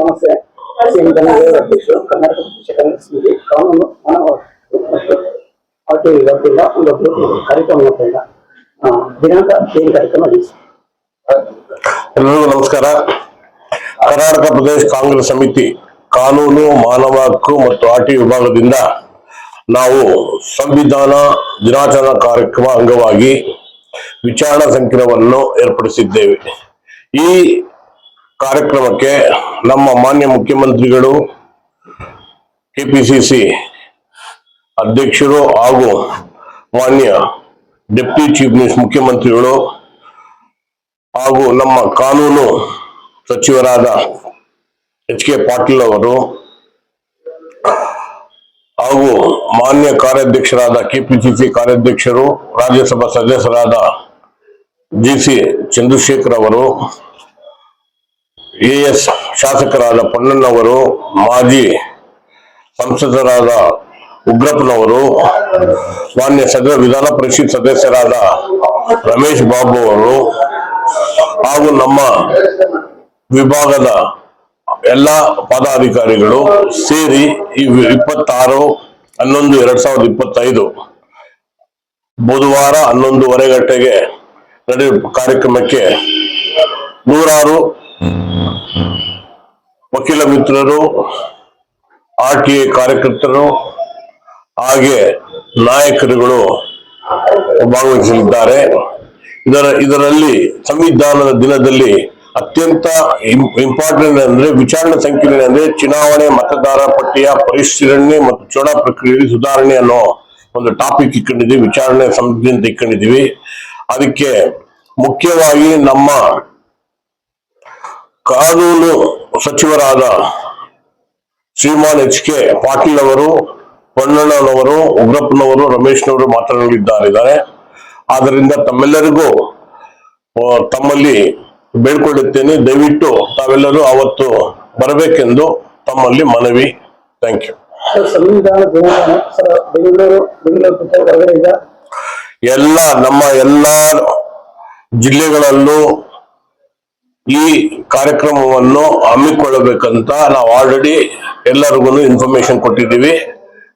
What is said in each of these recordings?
ನಮಸ್ತೆ. ಸಿಎಂ ಧನಂಜಯ ಅಧ್ಯಕ್ಷರು ಕರ್ನಾಟಕ ಕೃಷಿ ಕಾಂಗ್ರೆಸ್ ಸಮಿತಿ ಕಾನೂನು ಮಾನವ ಮತ್ತು ಆರ್ಟಿ ವತಿಯಿಂದ ಒಂದು ಕಾರ್ಯಕ್ರಮ ಮಾಡ್ತಾ ದಿನಾಂಕ ಏನು ಕಾರ್ಯಕ್ರಮ ಎಲ್ಲರಿಗೂ ನಮಸ್ಕಾರ. ಕರ್ನಾಟಕ ಪ್ರದೇಶ ಕಾಂಗ್ರೆಸ್ ಸಮಿತಿ ಕಾನೂನು ಮಾನವ ಹಕ್ಕು ಮತ್ತು ಆರ್ಟಿ ವಿಭಾಗದಿಂದ ನಾವು ಸಂವಿಧಾನ ದಿನಾಚರಣಾ ಕಾರ್ಯಕ್ರಮ ಅಂಗವಾಗಿ ವಿಚಾರಣಾ ಸಂಕಿರಣವನ್ನು ಏರ್ಪಡಿಸಿದ್ದೇವೆ. ಈ ಕಾರ್ಯಕ್ರಮಕ್ಕೆ ನಮ್ಮ ಮಾನ್ಯ ಮುಖ್ಯಮಂತ್ರಿಗಳು, ಕೆಪಿಸಿಸಿ ಅಧ್ಯಕ್ಷರು ಹಾಗೂ ಮಾನ್ಯ ಡೆಪ್ಟಿ ಚೀಫ್ ಮಿನಿಸ್ಟರ್ ಮುಖ್ಯಮಂತ್ರಿಗಳು ಹಾಗೂ ನಮ್ಮ ಕಾನೂನು ಸಚಿವರಾದ ಎಚ್ ಕೆ ಪಾಟೀಲ್ ಅವರು ಹಾಗೂ ಮಾನ್ಯ ಕಾರ್ಯಾಧ್ಯಕ್ಷರಾದ ಕೆಪಿಸಿಸಿ ಕಾರ್ಯಾಧ್ಯಕ್ಷರು, ರಾಜ್ಯಸಭಾ ಸದಸ್ಯರಾದ ಜಿ ಸಿ ಚಂದ್ರಶೇಖರ್ ಅವರು ಎಸ್ ಶಾಸಕರಾದ ಪೊನ್ನಣ್ಣವರು ಮಾಜಿ ಸಂಸದರಾದ ಉಗ್ರಪ್ಪನವರು, ಮಾನ್ಯ ಸದಸ್ಯ ವಿಧಾನ ಪರಿಷತ್ ಸದಸ್ಯರಾದ ರಮೇಶ್ ಬಾಬು ಅವರು ಹಾಗೂ ನಮ್ಮ ವಿಭಾಗದ ಎಲ್ಲ ಪದಾಧಿಕಾರಿಗಳು ಸೇರಿ ಇಪ್ಪತ್ತಾರು, ಹನ್ನೊಂದು, ಎರಡ್ ಸಾವಿರದ ಇಪ್ಪತ್ತೈದು ಬುಧವಾರ ಹನ್ನೊಂದುವರೆ ಗಂಟೆಗೆ ನಡೆಯುವ ಕಾರ್ಯಕ್ರಮಕ್ಕೆ ನೂರಾರು ವಕೀಲ ಮಿತ್ರರು ಆರ್ ಟಿ ಐ ಕಾರ್ಯಕರ್ತರು ಹಾಗೆ ನಾಯಕರುಗಳು ಭಾಗವಹಿಸಲಿದ್ದಾರೆ. ಇದರ, ಇದರಲ್ಲಿ ಸಂವಿಧಾನದ ದಿನದಲ್ಲಿ ಅತ್ಯಂತ ಇಂಪಾರ್ಟೆಂಟ್ ಅಂದ್ರೆ ವಿಚಾರಣೆ ಸಂಕೀರ್ಣ ಅಂದ್ರೆ ಚುನಾವಣೆ, ಮತದಾರ ಪಟ್ಟಿಯ ಪರಿಶೀಲನೆ ಮತ್ತು ಚುನಾವಣಾ ಪ್ರಕ್ರಿಯೆಯಲ್ಲಿ ಸುಧಾರಣೆ ಅನ್ನೋ ಒಂದು ಟಾಪಿಕ್ ಇಟ್ಕೊಂಡಿದ್ವಿ ವಿಚಾರಣೆ ಅಂತ ಇಟ್ಕೊಂಡಿದ್ದೀವಿ ಅದಕ್ಕೆ ಮುಖ್ಯವಾಗಿ ನಮ್ಮ ಕಾನೂನು ಸಚಿವರಾದ ಶ್ರೀಮಾನ್ ಎಚ್ ಕೆ ಪಾಟೀಲ್ ಅವರು ಪೊನ್ನಣ್ಣನವರು ಉಗ್ರಪ್ಪನವರು ರಮೇಶ್ನವರು ಮಾತನಾಡಿದ್ದಾರೆ ಆದ್ದರಿಂದ ತಮ್ಮೆಲ್ಲರಿಗೂ ತಮ್ಮಲ್ಲಿ ಬೇಡ್ಕೊಳ್ಳುತ್ತೇನೆ ದಯವಿಟ್ಟು ತಾವೆಲ್ಲರೂ ಅವತ್ತು ಬರಬೇಕೆಂದು ತಮ್ಮಲ್ಲಿ ಮನವಿ. Thank you. ಸಂವಿಧಾನ ಬೆಂಗಳೂರು ಬೆಂಗಳೂರು ಎಲ್ಲ ನಮ್ಮ ಎಲ್ಲ ಜಿಲ್ಲೆಗಳಲ್ಲೂ ಈ ಕಾರ್ಯಕ್ರಮವನ್ನು ಹಮ್ಮಿಕೊಳ್ಳಬೇಕಂತ ನಾವು ಆಲ್ರೆಡಿ ಎಲ್ಲರಿಗೂ ಇನ್ಫಾರ್ಮೇಶನ್ ಕೊಟ್ಟಿದ್ದೀವಿ.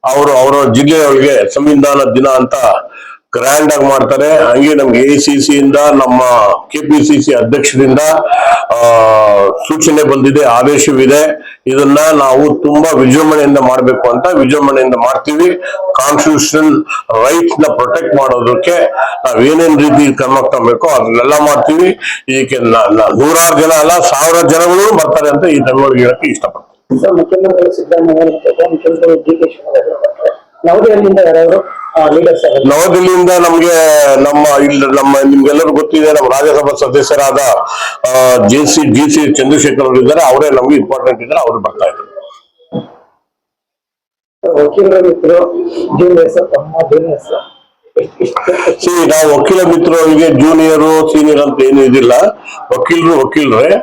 ಅವರು ಅವರ ಜಿಲ್ಲೆಯೊಳಗೆ ಸಂವಿಧಾನ ದಿನ ಅಂತ ಗ್ರ್ಯಾಂಡ್ ಆಗಿ ಮಾಡ್ತಾರೆ. ಹಂಗೆ ನಮ್ಗೆ ಎ ಸಿ ಸಿ ಇಂದ, ನಮ್ಮ ಸಿ ಅಧ್ಯಕ್ಷರಿಂದ ಸೂಚನೆ ಬಂದಿದೆ, ಆದೇಶವಿದೆ. ಇದನ್ನ ನಾವು ತುಂಬಾ ವಿಜೃಂಭಣೆಯಿಂದ ಮಾಡಬೇಕು ಅಂತ ವಿಜೃಂಭಣೆಯಿಂದ ಮಾಡ್ತೀವಿ. ಕಾನ್ಸ್ಟಿಟ್ಯೂಷನ್ ರೈಟ್ಸ್ನ ಪ್ರೊಟೆಕ್ಟ್ ಮಾಡೋದಕ್ಕೆ ನಾವ್ ಏನೇನ್ ರೀತಿ ಕ್ರಮ ತಗೋಬೇಕು ಅದನ್ನೆಲ್ಲ ಮಾಡ್ತೀವಿ. ಇದಕ್ಕೆ ನೂರಾರು ಜನ ಅಲ್ಲ ಸಾವಿರ ಜನಗಳು ಬರ್ತಾರೆ ಅಂತ ಈ ಜನಗಳಿಗೆ ಹೇಳಕ್ಕೆ ಇಷ್ಟಪಡ್ತೀವಿ ಮುಖ್ಯಮಂತ್ರಿ ಸಿದ್ದರಾಮಯ್ಯ ಡಿ. ನವದೆಹಲಿಯಿಂದ ನವದೆಹಲಿಯಿಂದ ನಮ್ಗೆ ನಮ್ಮ ಇಲ್ಲಿ ನಮ್ಮ ನಿಮ್ಗೆಲ್ಲರೂ ಗೊತ್ತಿದೆ ನಮ್ಮ ರಾಜ್ಯಸಭಾ ಸದಸ್ಯರಾದ G C G C Chandrashekhar ಅವರು ಇದ್ದಾರೆ ಅವರೇ ನಮ್ಗೆ ಇಂಪಾರ್ಟೆಂಟ್ ಇದ್ದಾರೆ ಅವ್ರು ಬರ್ತಾ ಇದ್ದಾರೆ. ವಕೀಲರ ಮಿತ್ರರು ನಾವು ವಕೀಲ ಮಿತ್ರರಿಗೆ ಜೂನಿಯರು ಸೀನಿಯರ್ ಅಂತ ಏನು ಇದಿಲ್ಲ. ವಕೀಲರು ವಕೀಲರೇ.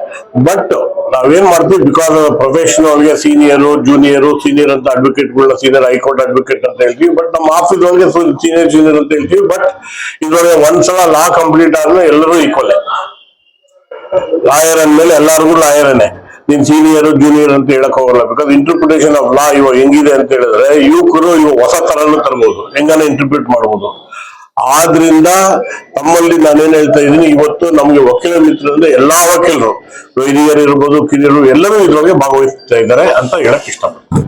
ಬಟ್ ನಾವೇನ್ ಮಾಡ್ತೀವಿ? ಬಿಕಾಸ್ ಪ್ರೊಫೆಷನಲ್ಗೆ ಸೀನಿಯರು ಜೂನಿಯರ್ ಸೀನಿಯರ್ ಅಂತ ಅಡ್ವೊಕೇಟ್ಗಳನ್ನ ಸೀನಿಯರ್ ಹೈಕೋರ್ಟ್ ಅಡ್ವೊಕೇಟ್ ಅಂತ ಹೇಳ್ತೀವಿ. ಬಟ್ ನಮ್ಮ ಆಫೀಸ್ ಒಳಗೆ ಸೀನಿಯರ್ ಜೂನಿಯರ್ ಅಂತ ಹೇಳ್ತೀವಿ. ಬಟ್ ಇದ್ರೊಳಗೆ ಒಂದ್ಸಲ ಲಾ ಕಂಪ್ಲೀಟ್ ಆದ್ರೆ ಎಲ್ಲರೂ ಈಕ್ವಲ್ ಲಾಯರ್ ಅಂದ್ಮೇಲೆ ಲಾಯರ್ ಲಾಯರನೇ ನೀನ್ ಸೀನಿಯರ್ ಜೂನಿಯರ್ ಅಂತ ಹೇಳಕ್ ಹೋಗಲ್ಲ. ಬಿಕಾಸ್ ಇಂಟರ್ಪ್ರಿಟೇಷನ್ ಆಫ್ ಲಾ ಇವಾಗ ಹೆಂಗಿದೆ ಅಂತ ಹೇಳಿದ್ರೆ, ಯುವಕರು ಇವಾಗ ಹೊಸ ತರನು ತರಬಹುದು ಹೆಂಗಾನ ಇಂಟರ್ಪ್ರಿಟ್ ಮಾಡ್ಬೋದು. ಆದ್ರಿಂದ ತಮ್ಮಲ್ಲಿ ನಾನೇನ್ ಹೇಳ್ತಾ ಇದ್ದೀನಿ, ಇವತ್ತು ನಮ್ಗೆ ವಕೀಲ ಮಿತ್ರರಿಂದ ಎಲ್ಲಾ ವಕೀಲರು ವೈದಿಕರು ಇರ್ಬೋದು, ಕಿರಿಯರು ಎಲ್ಲರೂ ಇದ್ರೊಳಗೆ ಭಾಗವಹಿಸ್ತಾ ಇದ್ದಾರೆ ಅಂತ ಹೇಳಕ್ ಇಷ್ಟಪಡ್ತೀನಿ.